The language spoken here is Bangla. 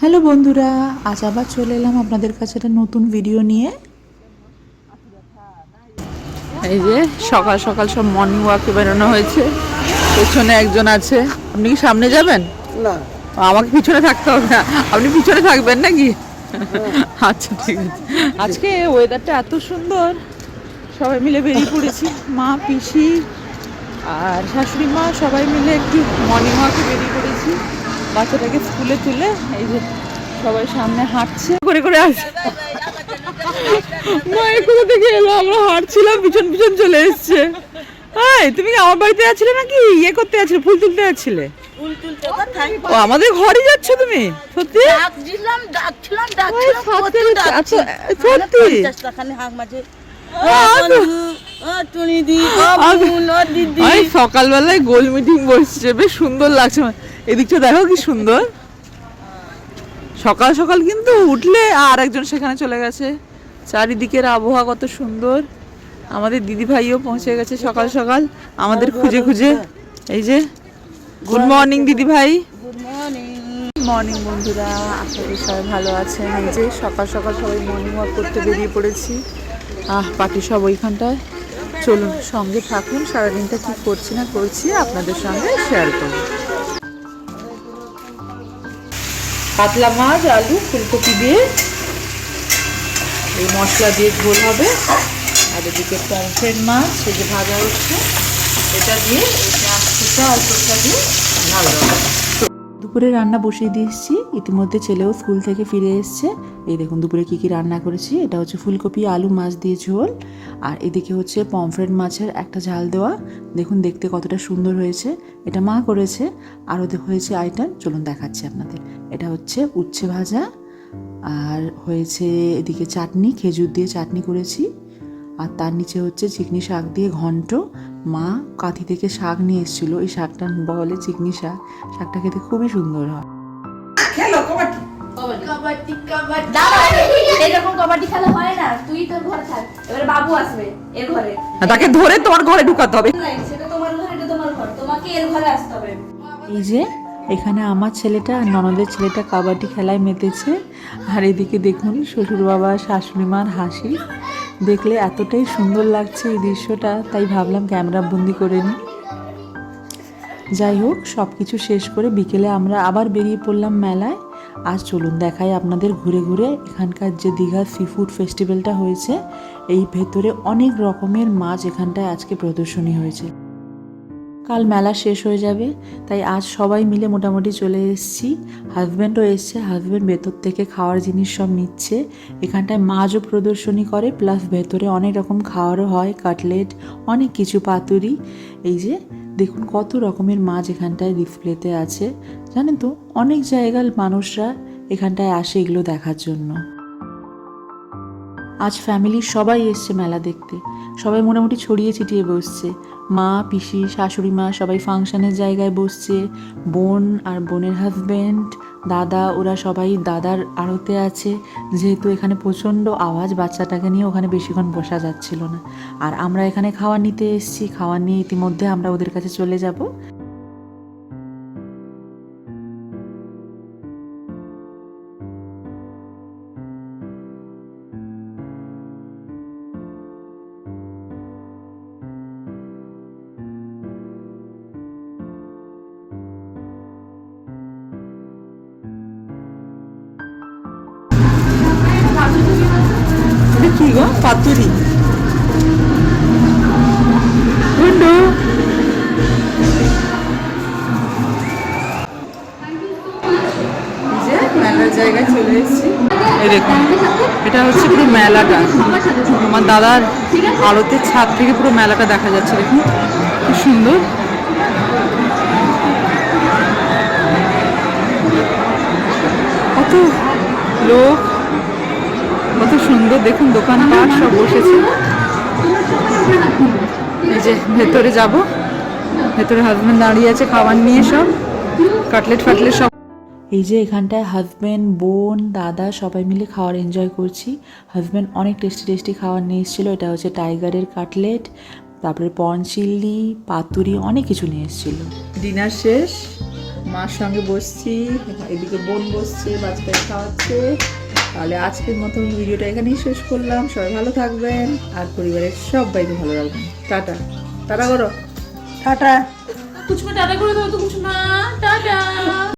হ্যালো বন্ধুরা আজ আবার চলে এলাম আপনাদের কাছে একটা নতুন ভিডিও নিয়ে। এই যে সকাল সকাল সব মর্নিং ওয়াকে বেরোনো হয়েছে। পেছনে একজন আছে। আপনি কি সামনে যাবেন? না। আমাকে পিছনে থাকতে হবে না। আপনি পিছনে থাকবেন নাকি? আচ্ছা ঠিক আছে। আজকে ওয়েদারটা এত সুন্দর। সবাই মিলে বেরিয়ে পড়েছি। মা পিসি আর শাশুড়ি মা সবাই মিলে একটু মর্নিং ওয়াকে বেরিয়ে পড়েছি। বাচ্চাটাকে স্কুলে তুলে এই যে সবাই সামনে হাঁটছে। করে করে আসছে মা এগুলো থেকে এলো আমরা হাঁটছিলাম পিছন পিছন চলে এসছে। এই তুমি কি আমার বাড়িতে আছিলে নাকি? ইয়ে করতে আছিলে ফুল তুলতে আছিলে? ও আমাদের ঘরে যাচ্ছ তুমি? সত্যি? সত্যি সকালবেলায় গোল মিটিং বসছে বেশ সুন্দর লাগছে। এদিকটা দেখো কি সুন্দর। সকাল সকাল কিন্তু উঠলে আর একজন সেখানে চলে গেছে। চারিদিকের আবহাওয়া কত সুন্দর। আমাদের দিদি ভাইও পৌঁছে গেছে সকাল সকাল। আমাদের খুঁজে খুঁজে। এই যে গুড মর্নিং দিদি ভাই। গুড মর্নিং বন্ধুরা। করি সবাই ভালো আছেন। এই যে সকাল সকাল সবাই মর্নিং ওয়াক করতে বেরিয়ে পড়েছি। আহ পার্টি সব ওইখানটায়। চলুন সঙ্গে থাকুন। সারাদিনটা কি করছি না করছি আপনাদের সঙ্গে শেয়ার করব। পাতলা মাছ, আলু, ফুলকপি দিয়ে এই মশলা দিয়ে ঝোল হবে। আর এদিকে পমফ্রেট মাছ, এই যে ভাজা হচ্ছে। এটা দিয়ে এই পেঁয়াজ অল্পটা দিয়ে ভালো দেওয়া দুপুরে রান্না বসিয়ে দিয়েছি। ইতিমধ্যে ছেলেও স্কুল থেকে ফিরে এসছে। এই দেখুন, দুপুরে কি কি রান্না করেছি। এটা হচ্ছে ফুলকপি, আলু, মাছ দিয়ে ঝোল। আর এদিকে হচ্ছে পমফ্রেট মাছের একটা ঝাল দেওয়া। দেখুন, দেখতে কতটা সুন্দর হয়েছে। এটা মা করেছে। আর আরও হয়েছে আইটেম। চলুন দেখাচ্ছি আপনাদের। এটা হচ্ছে উচ্ছে ভাজা। আর হয়েছে এদিকে চাটনি, খেজুর দিয়ে চাটনি করেছি। আর তার নিচে হচ্ছে চিকনি শাক দিয়ে ঘন্ট। মা কাঁথি থেকে শাক নিয়ে এসেছিল। এই শাকটা বলে চিকনি শাক। শাকটা খেতে খুবই সুন্দর হয়। কবাডি। কবাডি দাদা এরকম কবাডি খেলা হয় না। তুই তোর ঘরে থাক। এবারে বাবু আসবে এর ঘরে। তাকে ধরে তোমার ঘরে ঢুকাতে হবে। সেটা তোমার ঘর এটা তোমার ঘর। তোমাকে এর ঘরে আসতে হবে। এই যে এখানে আমার ছেলেটা আর ননদের ছেলেটা কাবাডি খেলায় মেতেছে। আর এদিকে দেখুন শ্বশুর বাবা শাশুড়ি মার হাসি। দেখলে এতটাই সুন্দর লাগছে এই দৃশ্যটা, তাই ভাবলাম ক্যামেরা বন্দি করে নিই। যাই হোক সব কিছু শেষ করে বিকেলে আমরা আবার বেরিয়ে পড়লাম মেলায়। আর চলুন দেখাই আপনাদের ঘুরে ঘুরে এখানকার যে দীঘার সি ফুড ফেস্টিভ্যালটা হয়েছে, এই ভেতরে অনেক রকমের মাছ এখানটায় আজকে প্রদর্শনী হয়েছে। কাল মেলা শেষ হয়ে যাবে, তাই আজ সবাই মিলে মোটামুটি চলে এসেছি। হাজব্যান্ডও এসছে হাজব্যান্ড ভেতর থেকে খাওয়ার জিনিস সব নিচ্ছে। এখানটায় মাছও প্রদর্শনী করে প্লাস ভেতরে অনেক রকম খাওয়ারও হয়, কাটলেট, অনেক কিছু পাতুরি। এই যে, দেখুন কত রকমের মাছ এখানটায় ডিসপ্লেতে আছে। জানেন তো, অনেক জায়গার মানুষরা এখানটায় আসে এগুলো দেখার জন্য। আজ ফ্যামিলির সবাই এসছে মেলা দেখতে। সবাই মোটামুটি ছড়িয়ে ছিটিয়ে বসছে। মা, পিসি, শাশুড়ি মা সবাই ফাংশনের জায়গায় বসছে। বোন আর বোনের হাজব্যান্ড দাদা, ওরা সবাই দাদার আড়তে আছে। যেহেতু এখানে প্রচণ্ড আওয়াজ, বাচ্চাটাকে নিয়ে ওখানে বেশিক্ষণ বসা যাচ্ছিল না। আর আমরা এখানে খাওয়ার নিতে এসেছি। খাওয়ার নিয়ে ইতিমধ্যে আমরা ওদের কাছে চলে যাব। কি গো? পাতুরি। মেলার জায়গায় চলে এসেছি। এই এটা হচ্ছে পুরো মেলাটা। আমার দাদার আলোতে ছাদ থেকে পুরো মেলাটা দেখা যাচ্ছে কি সুন্দর। কত লোক। সুন্দর দেখুন দোকানপাট সব বসেছে। এই যে ভেতরে যাব। ভেতরে হাজব্যান্ড দাঁড়িয়ে আছে খাবার নিয়ে সব কাটলেট ফাটলেট সব। এই যে এখানটায় হাজব্যান্ড বোন দাদা সবাই মিলে খাওয়ার এনজয় করছি। হাজব্যান্ড অনেক টেস্টি টেস্টি খাবার নিয়ে এসেছিল। এটা হচ্ছে টাইগারের কাটলেট তারপরে পর্ন চিল্লি পাতুরি অনেক কিছু নিয়ে এসেছিল। ডিনার শেষ। মার সঙ্গে বসছি এদিকে বোন বসছে বাচ্চাকে খাওয়াচ্ছে। তাহলে আজকের মতো ভিডিওটা এখানেই শেষ করলাম। সবাই ভালো থাকবেন আর পরিবারের সবাইকে ভালো রাখবেন। টাটা। টাটা করো। টাটা। কুচমা টাটা করে দাও তো কুচমা টাটা।